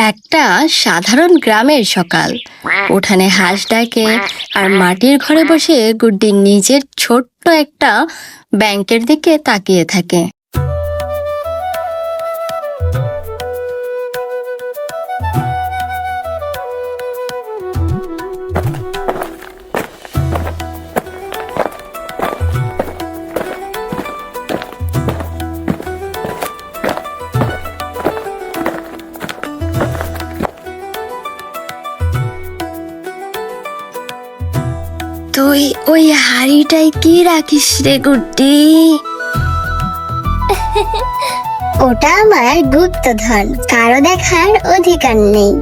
একটা সাধারণ গ্রামের সকাল। উঠানে হাঁস ডাকে আর মাটির ঘরে বসে গুড্ডি নিজের ছোট্ট একটা ব্যাংকের দিকে তাকিয়ে থাকে। তুই ওই হাড়িটাই কি রাখিস রে গুড্ডি? ওটা আমার গুপ্তধন কারও দেখার অধিকার নেই।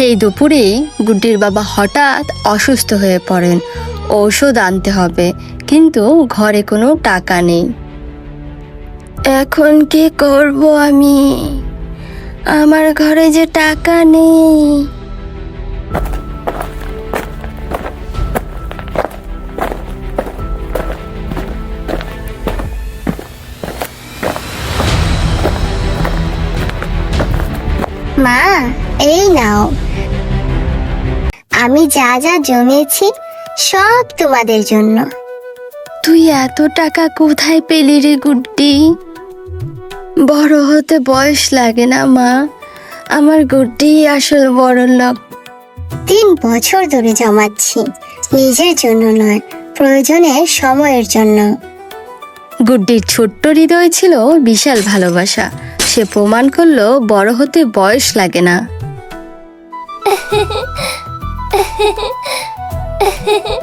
সেই দুপুরেই গুড্ডির বাবা হঠাৎ অসুস্থ হয়ে পড়েন। ঔষধ আনতে হবে কিন্তু ঘরে কোনো টাকা নেই। এখন কি করব আমি? আমার ঘরে যে টাকা নেই। মা এই নাও। আমি যা যা জমিয়েছি সব তোমাদের জন্য। তুই এত টাকা কোথায় পেলি রে গুড্ডি? বড় হতে বয়স লাগে না মা। আমার গুড্ডি আসল বড় লোক। তিন বছর ধরে জমাচ্ছি নিজের জন্য নয় প্রয়োজনে সময়ের জন্য। গুড্ডির ছোট্ট হৃদয় ছিল বিশাল ভালোবাসা। সে প্রমাণ করল বড় হতে বয়স লাগে না। エヘヘ。